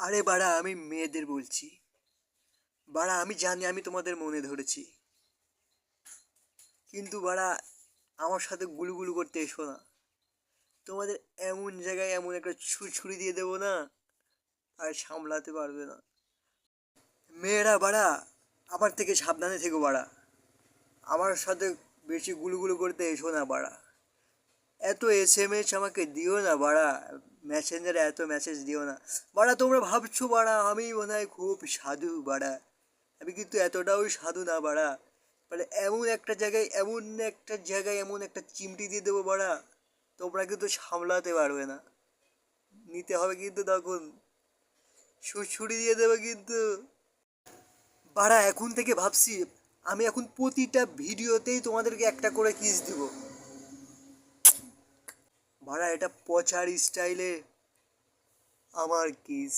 আরে বাড়া, আমি মেয়েদের বলছি। বাড়া, আমি জানি, আমি তোমাদের মনে ধরেছি। কিন্তু বাড়া, আমার সাথে গুলুগুলু করতে এসো না। তোমাদের এমন জায়গায় এমন একটা ছুরি দিয়ে দেবো না, আর সামলাতে পারবে না। মেয়েরা, বাড়া, আমার থেকে সাবধানে থেকো বাড়া। আমার সাথে বেশি গুলুগুলু করতে এসো না বাড়া। এত এস এম এস আমাকে দিও না, বাড়া। মেসেঞ্জারে এত মেসেজ দিও না। বাড়া, তোমরা ভাবছ, বাড়া, আমি মনে হয় খুব সাধু, বাড়া। আমি কিন্তু এতটাও সাধু না, বাড়া। মানে এমন একটা জায়গায়, এমন একটা জায়গায় এমন একটা চিমটি দিয়ে দেবো, বাড়া। তোমরা কিন্তু সামলাতে পারবে না। নিতে হবে কিন্তু তখন। ছুরি দিয়ে দেবে কিন্তু। বাড়া, এখন থেকে ভাবছি, আমি এখন প্রতিটা ভিডিওতেই তোমাদেরকে একটা করে কিস দিব। ভাড়া এটা পচার স্টাইলে আমার কিস